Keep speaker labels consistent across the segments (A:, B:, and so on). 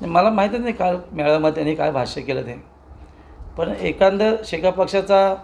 A: मला माहीतच नाही काल मेळाव्यामध्ये त्यांनी काय भाष्य केलं ते. पण एकंदर शेका पक्षाचा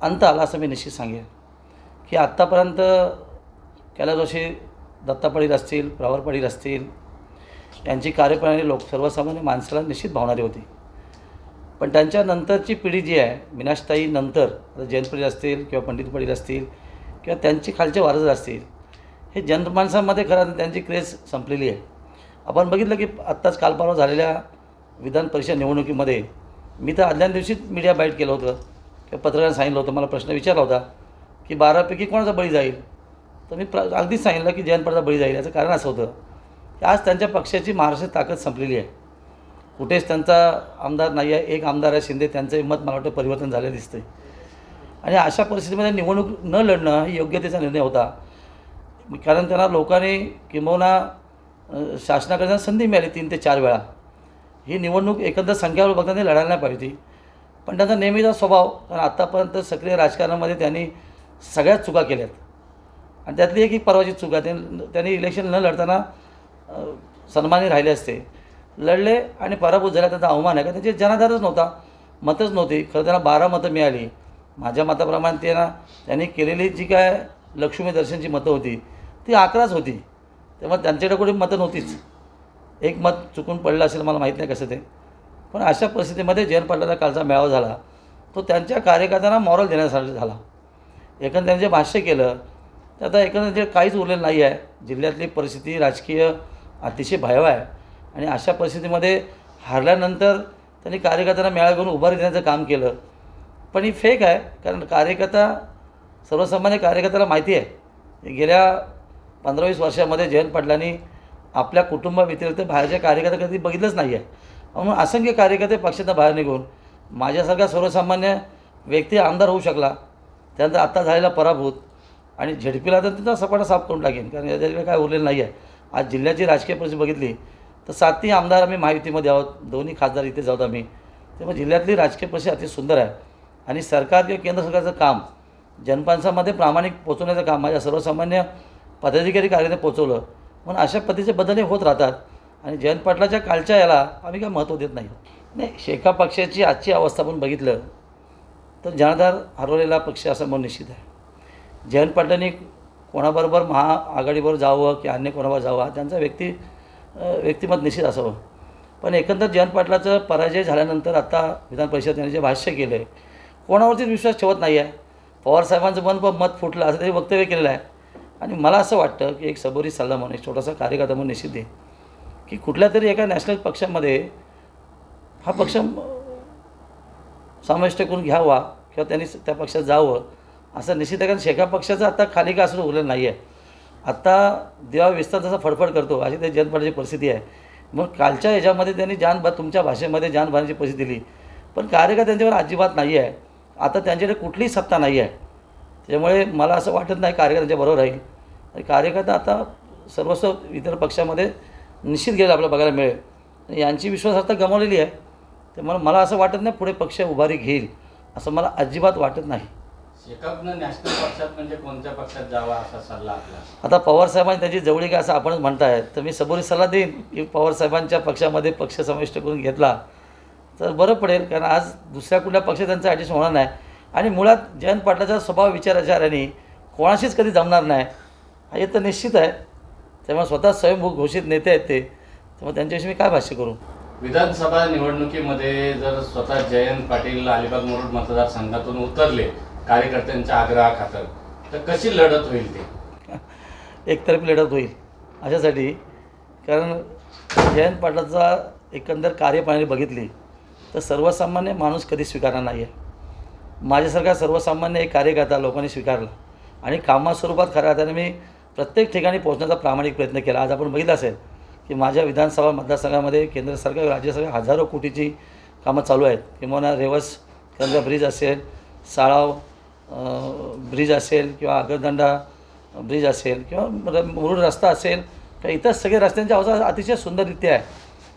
A: अंत आला असं मी निश्चित सांगेन की आत्तापर्यंत कैलास जोशी दत्ता असतील प्रवर असतील यांची कार्यप्रणाली लोक सर्वसामान्य माणसाला निश्चित भावणारी होती. पण त्यांच्या नंतरची पिढी जी आहे मीनाक्षताई नंतर आता जयंत असतील किंवा पंडित असतील किंवा त्यांची खालचे वारस असतील हे जनमानसामध्ये खरं त्यांची क्रेज संपलेली आहे. आपण बघितलं की आत्ताच कालपर्वा झालेल्या विधान परिषद निवडणुकीमध्ये मी तर आदल्या दिवशीच मीडिया बाईट केलं होतं. किंवा पत्रकारांना सांगितलं होतं मला प्रश्न विचारला होता की बारापैकी कोणाचा बळी जाईल? तर मी प्र अगदीच सांगितलं की जयंत बळी जाईल याचं कारण असं होतं की आज त्यांच्या पक्षाची महाराष्ट्रात ताकद संपलेली आहे. कुठेच त्यांचा आमदार नाही आहे एक आमदार आहे शिंदे त्यांचंही मत मला वाटतं परिवर्तन झालेलं दिसतं आणि अशा परिस्थितीमध्ये निवडणूक न लढणं ही योग्यतेचा निर्णय होता. कारण त्यांना लोकांनी किंबहुना अ, शासनाकडे संधी मिळाली तीन ते चार वेळा. ही निवडणूक एकंदर संख्यावर बघता लढायला नाही पाहिजे पण त्यांचा नेहमीचा स्वभाव कारण आत्तापर्यंत सक्रिय राजकारणामध्ये त्यांनी सगळ्याच चुका केल्यात. आणि त्यातली एक परवाची चूक आहे त्यांनी इलेक्शन न लढताना सन्मानी राहिले असते. लढले आणि पराभूत झाला त्यांचा अवमान आहे का त्यांचे जनाधारच नव्हता मतच नव्हती. खरं त्यांना बारा मतं मिळाली. माझ्या मताप्रमाणे त्यांना त्यांनी केलेली जी काय लक्ष्मी दर्शनची मतं होती ती अकराच होती. तेव्हा त्यांच्याकडे कुठे मतं नव्हतीच. एक मत चुकून पडलं असेल मला माहीत नाही कसं ते. पण अशा परिस्थितीमध्ये जयंत पाटलाचा कालचा मेळावा झाला. तो त्यांच्या कार्यकर्त्यांना मॉरल देण्यासाठी झाला. एकंदर त्यांनी जे भाष्य केलं ते आता एकंदर जे काहीच उरलेलं नाही आहे. जिल्ह्यातली परिस्थिती राजकीय अतिशय भयावह आहे. आणि अशा परिस्थितीमध्ये हारल्यानंतर त्यांनी कार्यकर्त्यांना मेळा घेऊन उभारी देण्याचं काम केलं. पण ही फेक आहे कारण कार्यकर्ता सर्वसामान्य कार्यकर्त्याला माहिती आहे. गेल्या पंधरा वीस वर्षामध्ये जयंत पाटलांनी आपल्या कुटुंबाव्यतिरिक्त बाहेरच्या कार्यकर्ते कधी बघितलंच नाही आहे म्हणून असंख्य कार्यकर्ते पक्षातनं बाहेर निघून माझ्यासारखा सर्वसामान्य व्यक्ती आमदार होऊ शकला त्यानंतर आत्ता झालेला पराभूत आणि झेडपीला तर तिथं सपाटा साफ करून टाकेन कारण याच्याकडे काय उरलेलं नाही आहे आज जिल्ह्याची राजकीय परिस्थिती बघितली तर सातही आमदार आम्ही महायुतीमध्ये आहोत दोन्ही खासदार इथेच आहोत आम्ही. त्यामुळे जिल्ह्यातली राजकीय परिस्थिती अति सुंदर आहे. आणि सरकार किंवा केंद्र सरकारचं काम जनमानसामध्ये प्रामाणिक पोचवण्याचं काम माझ्या सर्वसामान्य पदाधिकारी कार्यालयात पोचवलं म्हणून अशा पद्धतीचे बदल हे होत राहतात. आणि जयंत पाटलाच्या कालच्या याला आम्ही काय महत्त्व देत नाही. नाही शेका पक्षाची आजची अवस्था आपण बघितलं तर जनाधार हरवलेला पक्ष असं म्हणून निश्चित आहे. जयंत पाटलांनी कोणाबरोबर महाआघाडीबरोबर जावं की अन्य कोणाबरोबर जावं त्यांचा व्यक्ती व्यक्तिमत निश्चित असावं. पण एकंदर जयंत पाटलाचं पराजय झाल्यानंतर आता विधान परिषद त्यांनी जे भाष्य केलं आहे कोणावरतीच विश्वास ठेवत नाही आहे पवारसाहेबांचं मन पण मत फुटलं असं त्यांनी वक्तव्य केलेलं आहे. आणि मला असं वाटतं की एक सबोरी सल्ला म्हणून एक छोटासा कार्यकर्ता म्हणून निश्चित आहे की कुठल्या तरी एका नॅशनल पक्षामध्ये हा पक्ष समाविष्ट करून घ्यावा किंवा त्यांनी त्या पक्षात जावं असं निश्चित आहे. कारण शेखा पक्षाचं आता खाली का असं उरलं नाही आहे आत्ता देवा विस्तार जसा फडफड करतो अशी त्या जनपणाची परिस्थिती आहे. मग कालच्या ह्याच्यामध्ये त्यांनी जान भा तुमच्या भाषेमध्ये जान भरण्याची परिस्थिती दिली. पण कार्यकर्ता त्यांच्यावर अजिबात नाही आहे आता त्यांच्याकडे कुठलीही सत्ता नाही आहे त्यामुळे मला असं वाटत नाही कार्यकर्त्यांच्या बरोबर राहील. आणि कार्यकर्ता आता सर्वस्व इतर पक्षामध्ये निश्चित गेलं आपल्याला बघायला मिळेल. आणि यांची विश्वासार्हता गमावलेली आहे. त्यामुळे मला असं वाटत नाही पुढे पक्ष उभारी घेईल असं मला अजिबात वाटत नाही.
B: नॅशनल पक्षात म्हणजे कोणत्या पक्षात जावा असा सल्ला आपला?
A: आता पवारसाहेबांनी त्याची जवळी काय असं आपणच म्हणताय. तर मी सबोरी सल्ला देईन की पवारसाहेबांच्या पक्षामध्ये पक्ष समाविष्ट करून घेतला तर बरं पडेल. कारण आज दुसऱ्या कुठल्या पक्षात त्यांचं ॲडजस्ट होणार नाही. आणि मुळात जयंत पाटलाचा स्वभाव विचाराचाराने कोणाशीच कधी जमणार नाही. हे तर निश्चित आहे. त्यामुळे स्वतः स्वयंभू घोषित नेते आहेत ते. त्यामुळे त्यांच्याविषयी मी काय भाष्य करू?
B: विधानसभा निवडणुकीमध्ये जर स्वतः जयंत पाटील अलिबाग मुरुड मतदारसंघातून उतरले कार्यकर्त्यांच्या आग्रहाखातर तर कशी लढत होईल ते?
A: एकतर्फी लढत होईल अशासाठी. कारण जयंत पाटलाचा एकंदर कार्यप्रणाली बघितली तर सर्वसामान्य माणूस कधी स्वीकारणार नाही आहे माझ्यासारखा सर्वसामान्य एक कार्यकर्ता लोकांनी स्वीकारला. आणि कामास्वरूपात खऱ्या अर्थाने मी प्रत्येक ठिकाणी पोहोचण्याचा प्रामाणिक प्रयत्न केला. आज आपण बघितलं असेल की माझ्या विधानसभा मतदारसंघामध्ये केंद्र सरकार राज्य सरकार हजारो कोटीची कामं चालू आहेत. किंवा रेवस केंद्र ब्रिज असेल साळाव ब्रिज असेल किंवा आगरदंडा ब्रिज असेल किंवा मुरुड रस्ता असेल किंवा इतर सगळे रस्त्यांची अवस्था अतिशय सुंदररित्या आहे.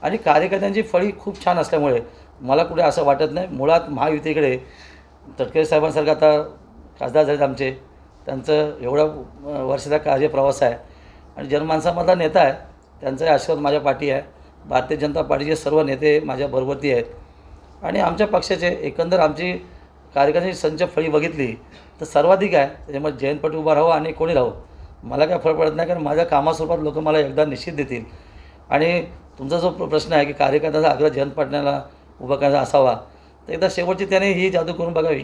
A: आणि कार्यकर्त्यांची फळी खूप छान असल्यामुळे मला कुठे असं वाटत नाही. मुळात महायुतीकडे तटकरे साहेबांसारखं आता खासदार झालेत आमचे. त्यांचं एवढा वर्षाचा वर्षाचा कार्यप्रवास आहे. आणि जनमानसामधला नेता आहे. त्यांचा आशीर्वाद माझ्या पाठी आहे. भारतीय जनता पार्टीचे सर्व नेते माझ्या बरोबरती आहेत. आणि आमच्या पक्षाचे एकंदर आमची कार्यकर्त्यांची संच फळी बघितली तर सर्वाधिक आहे. त्याच्यामुळे जयंत उभा राहू आणि कोणी राहू मला काय फरक पडत नाही कारण माझ्या कामास्वरूपात लोक मला एकदा निश्चित देतील. आणि तुमचा जो प्रश्न आहे की कार्यकर्त्याचा आग्रह जयंत पाटण्याला उभा करायचा असावा तर एकदा शेवटची त्याने ही जादू करून बघावी.